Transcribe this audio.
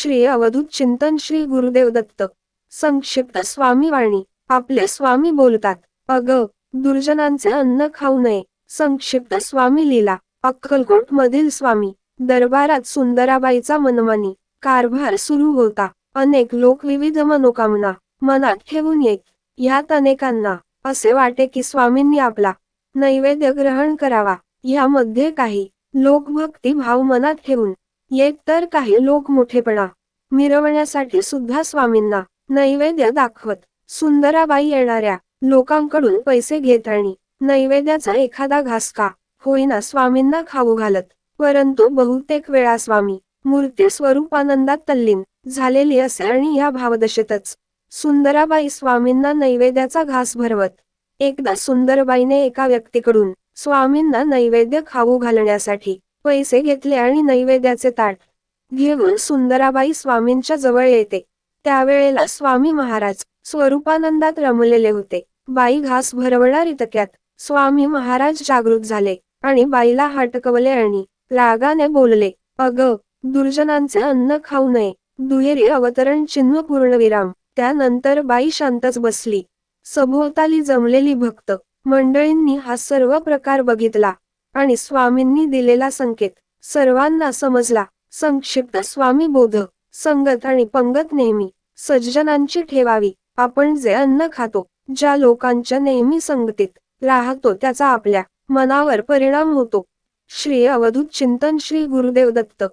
श्री अवधूत चिंतन श्री गुरुदेव दत्त. संक्षिप्त स्वामी वाणी आपले स्वामी बोलतात अग दुर्जनांचे अन्न खाऊ नये. संक्षिप्त स्वामी लीला. अक्कलकोट मधील स्वामी. दरबारात सुंदराबाईचा मनमानी. कारभार सुरू होता. अनेक लोक विविध मनोकामना मनात ठेवून येत. ह्यात अनेकांना असे वाटे की स्वामींनी आपला नैवेद्य ग्रहण करावा. ह्यामध्ये काही लोक भक्ती भाव मनात ठेवून येत तर काही लोक मोठेपणा मिरवण्यासाठी सुद्धा स्वामींना नैवेद्य दाखवत सुंदराबाई येणाऱ्या लोकांकडून पैसे घेत आणि नैवेद्याचा एखादा घास का होईना स्वामींना खाऊ घालत. परंतु बहुतेक वेळा स्वामी मूर्ती स्वरूपानंदात तल्लीन झालेली असे आणि या भावदशेतच सुंदराबाई स्वामींना नैवेद्याचा घास भरवत एकदा सुंदरबाईने एका व्यक्तीकडून स्वामींना नैवेद्य खाऊ घालण्यासाठी पैसे घेतले आणि नैवेद्याचे ताट घेऊन सुंदराबाई स्वामींच्या जवळ येते. त्यावेळेला स्वामी महाराज स्वरूपानंदात रमलेले होते. बाई घास भरवणार इतक्यात स्वामी महाराज जागृत झाले आणि बाईला हटकवले आणि रागाने बोलले अग दुर्जनांचे अन्न खाऊ नये. दुहेरी अवतरण चिन्ह पूर्णविराम त्यानंतर बाई शांतच बसली. सभोवताली जमलेली भक्त मंडळींनी हा सर्व प्रकार बघितला आणि स्वामींनी दिलेला संकेत सर्वांना समजला. संक्षिप्त स्वामी बोध. संगत आणि पंगत नेहमी सज्जनांची ठेवावी. आपण जे अन्न खातो ज्या लोकांच्या नेहमी संगतीत राहतो त्याचा आपल्या मनावर परिणाम होतो. श्री अवधूत चिंतन श्री गुरुदेव दत्त.